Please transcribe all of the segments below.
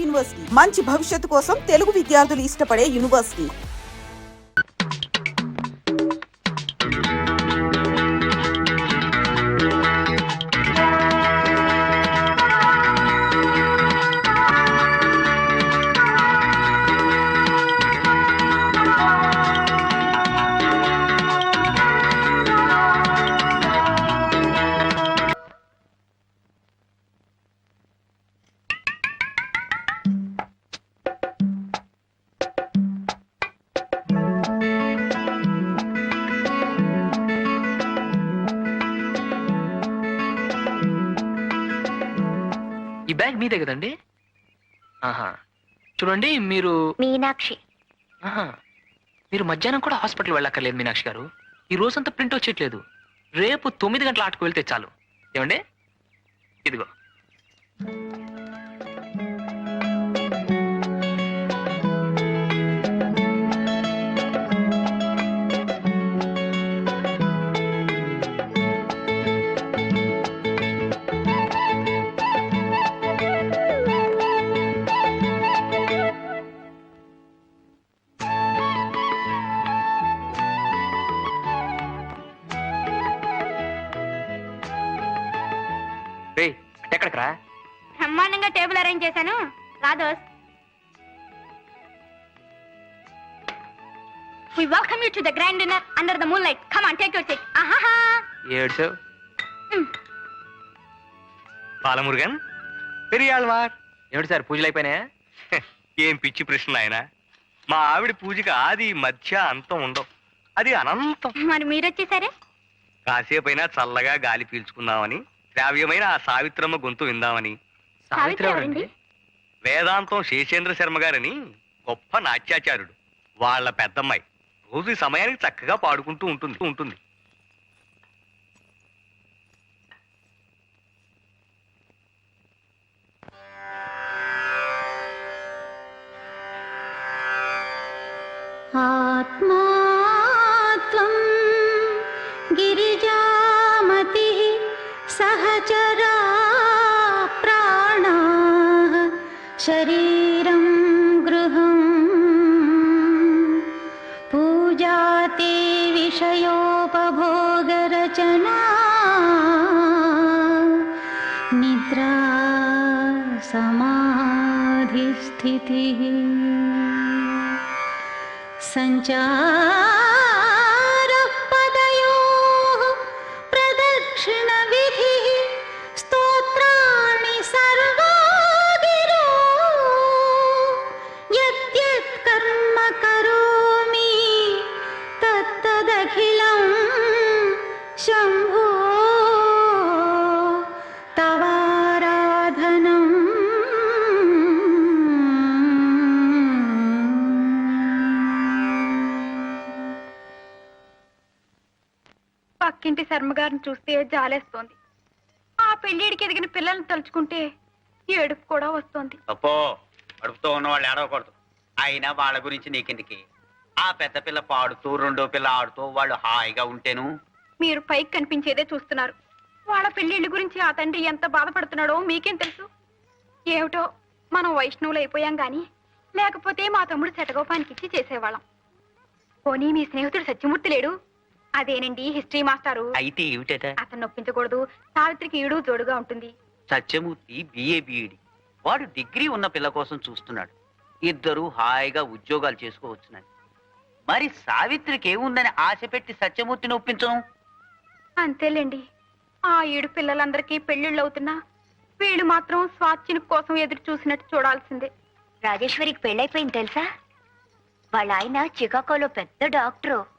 University. మంచి భవిష్యత్తు కోసం తెలుగు విద్యార్థులు ఇష్టపడే యూనివర్సిటీ. ఈ బ్యాగ్ మీదే కదండి? ఆహా. చూడండి మీరు మీనాక్షి. ఆహా. మీరు మధ్యాహ్నం కూడా హాస్పిటల్ వెళ్ళక్కర్లేదు మీనాక్షి గారు. ఈ రోజంతా ప్రింట్ వచ్చేట్లేదు రేపు తొమ్మిది గంటల ఆటకు వెళ్తే చాలు. ఏమండి? ఇదిగో. ఎక్కడికి రా బ్రహ్మాండంగా టేబుల్ అరేంజ్ చేశాను. రాదోస్ We welcome you to the grand dinner under the moonlight. Come on, take your seat. Ahaha. ఏడ్చావు మ్. బాలమురుగన్ పెరియాళ్వార్. ఏమిటి సార్ పూజలు అయిపోయినాయా? ఏం పిచ్చి ప్రశ్న ఆయన మా ఆవిడ పూజకి ఆది మధ్య అంతం ఉండవు. అది అనంతం. మరి మీరు వచ్చేసారే కాసేపైనా చల్లగా గాలి పీల్చుకుందామని శ్రావ్యమైన ఆ సావిత్రమ్మ గొంతు విందామని. సావిత్రి ఎవరండి? వేదాంతం శేషేంద్ర శర్మ గారని గొప్ప నాట్యాచార్యుడు. వాళ్ళ పెద్దమ్మాయి. రోజు ఈ సమయానికి చక్కగా పాడుకుంటూ ఉంటుంది ఉంటుంది. ఆత్మా विषयोपभोगरचना। निद्रा समाधिस्थितिः। सञ्चार పక్కింటి శర్మగారిని చూస్తే జాలేస్తోంది. ఆ పెళ్ళిడికి ఎదిగిన పిల్లల్ని తలుచుకుంటే ఏడుపు కూడా వస్తోంది. అప్పో అడుపుతో ఉన్నవాళ్ళు ఏడవకూడదు. అయినా వాళ్ళ గురించి నీకెందుకి? ఆ పెద్ద పిల్ల పాడుతూ రెండో పిల్ల ఆడుతూ వాళ్ళు హాయిగా ఉంటేను? మీరు పైకి కనిపించేదే చూస్తున్నారు. వాళ్ళ పెళ్ళిళ్ళ గురించి ఆ తండ్రి ఎంత బాధపడుతున్నాడో మీకేం తెలుసు? ఏమిటో మనం వైష్ణవులు అయిపోయాం గాని లేకపోతే మా తమ్ముడు శటగోపానికి ఇచ్చి చేసేవాళ్ళం. పోనీ మీ స్నేహితుడు సత్యమూర్తి లేడు? అదేనండి హిస్టరీ మాస్టారు. అయితే ఏమిటట? అతను నొప్పించకూడదు. సావిత్రికి ఈడు జోడుగా ఉంటుంది. సత్యమూర్తి బిఏ బిఈడి వాడు డిగ్రీ ఉన్న పిల్ల కోసం చూస్తున్నాడు. ఇద్దరు హాయిగా ఉద్యోగాలు చేసుకోవచ్చునని. మరి సావిత్రికి ఏముందని ఆశ పెట్టి సత్యమూర్తిని ఒప్పించను అంతేలేండి. ఆ ఏడు పిల్లలందరికీ పెళ్ళిళ్ళు అవుతున్నా వీళ్ళు మాత్రం స్వాచ్ఛిని కోసం ఎదురు చూసినట్టు చూడాల్సిందే. రాజేశ్వరికి పెళ్ళైపోయింది తెలుసా? వాళ్ళ ఆయన చికాగోలో పెద్ద డాక్టరు.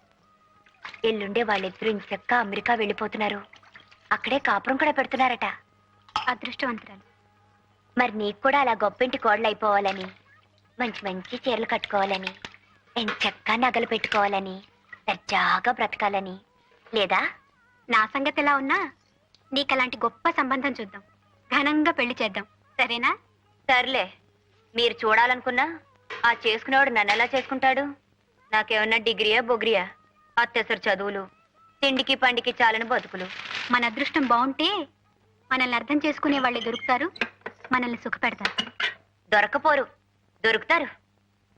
ఎల్లుండే వాళ్ళిద్దరూ ఇంచక్క అమెరికా వెళ్ళిపోతున్నారు. అక్కడే కాపురం కూడా పెడుతున్నారట. అదృష్టవంతురాలు. మరి నీకు కూడా అలా గొప్పింటి కోడలు అయిపోవాలని మంచి మంచి చీరలు కట్టుకోవాలని ఎంచక్క నగలు పెట్టుకోవాలని దర్జాగా బ్రతకాలని. లేదా? నా సంగతి ఎలా ఉన్నా నీకు అలాంటి గొప్ప సంబంధం చూద్దాం. ఘనంగా పెళ్ళి చేద్దాం. సరేనా? సర్లే. మీరు చూడాలనుకున్నా ఆ చేసుకునేవాడు నన్ను ఎలా చేసుకుంటాడు? నాకేమన్నా డిగ్రీయా బొగ్రియా? అత్యసరు చదువులు తిండికి పండికి చాలని బతుకులు. మన అదృష్టం బాగుంటే మనల్ని అర్థం చేసుకునే వాళ్ళే దొరుకుతారు మనల్ని సుఖపెడతారు. దొరకపోరు దొరుకుతారు.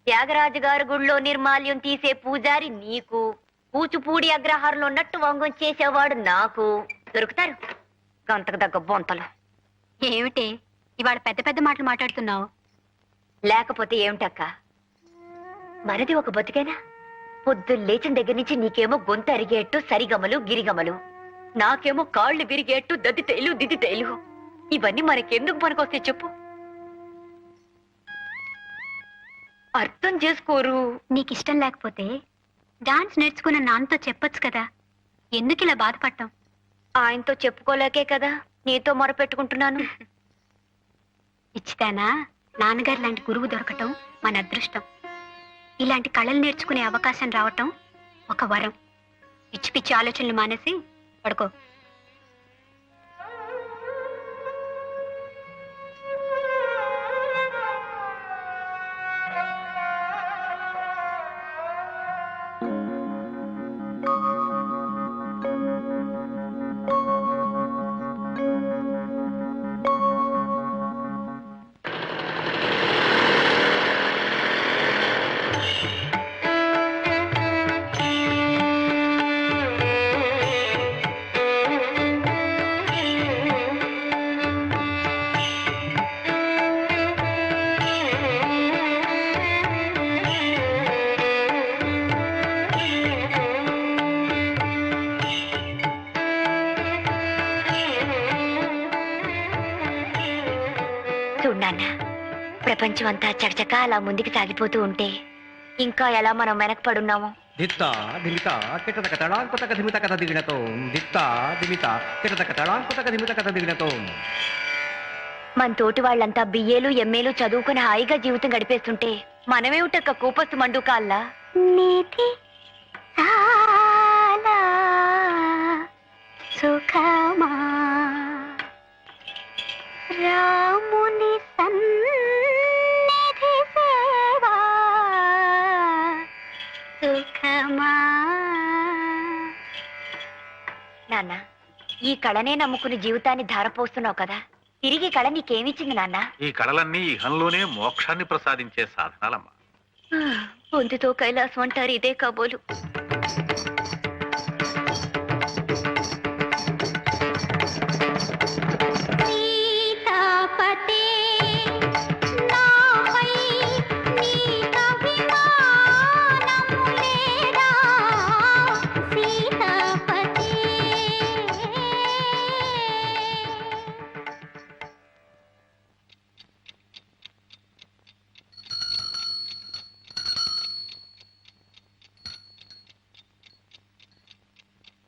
త్యాగరాజు గారి గుళ్ళో నిర్మాల్యం తీసే పూజారి నీకు కూచిపూడి అగ్రహారంలో ఉన్నట్టు వంగం చేసేవాడు నాకు. దొరుకుతారు. గంతకు దగ్గ బొంతలు. ఏమిటి? ఇవాళ పెద్ద పెద్ద మాటలు మాట్లాడుతున్నావు. లేకపోతే ఏమిటక్క? మనది ఒక బతికేనా? పొద్దు లేచిన దగ్గర నుంచి నీకేమో గొంతు అరిగేట్టు సరిగమలు గిరిగమలు. నాకేమో కాళ్ళు విరిగేట్టు దద్దితేలు దిద్దితేలు. ఇవన్నీ మనకెందుకు పనికొస్తాయి చెప్పు. అర్థం చేసుకోరు. నీకు ఇష్టం లేకపోతే డాన్స్ నేర్చుకున్న నాన్నతో చెప్పొచ్చు కదా. ఎందుకు ఇలా బాధపడటం ఆయనతో చెప్పుకోలేకే కదా నీతో మొరపెట్టుకుంటున్నాను. ఇచ్చితేనా? నాన్నగారు లాంటి గురువు దొరకటం మన అదృష్టం. ఇలాంటి కళలు నేర్చుకునే అవకాశం రావటం ఒక వరం. పిచ్చి పిచ్చి ఆలోచనలు మానేసి పడుకో. చూడాన్న ప్రపంచం అంతా చకచక అలా ముందుకు సాగిపోతూ ఉంటే ఇంకా ఎలా మనం వెనకపడున్నామో? దిగినతో. మన తోటి వాళ్ళంతా బిఏలు ఎంఏలు చదువుకుని హాయిగా జీవితం గడిపేస్తుంటే మనమేమిటక్క కూపస్తు మండుకాల్లా నీతి చాలా సుఖమా నాన్న. ఈ కళనే నమ్ముకుని జీవితాన్ని ధారపోస్తున్నావు కదా. తిరిగి కళ నీకేమిచ్చింది నాన్న? ఈ కళలన్నీ ఇహంలోనే మోక్షాన్ని ప్రసాదించే సాధనాలమ్మా. పొందుతో కైలాసం అంటారు ఇదే కాబోలు.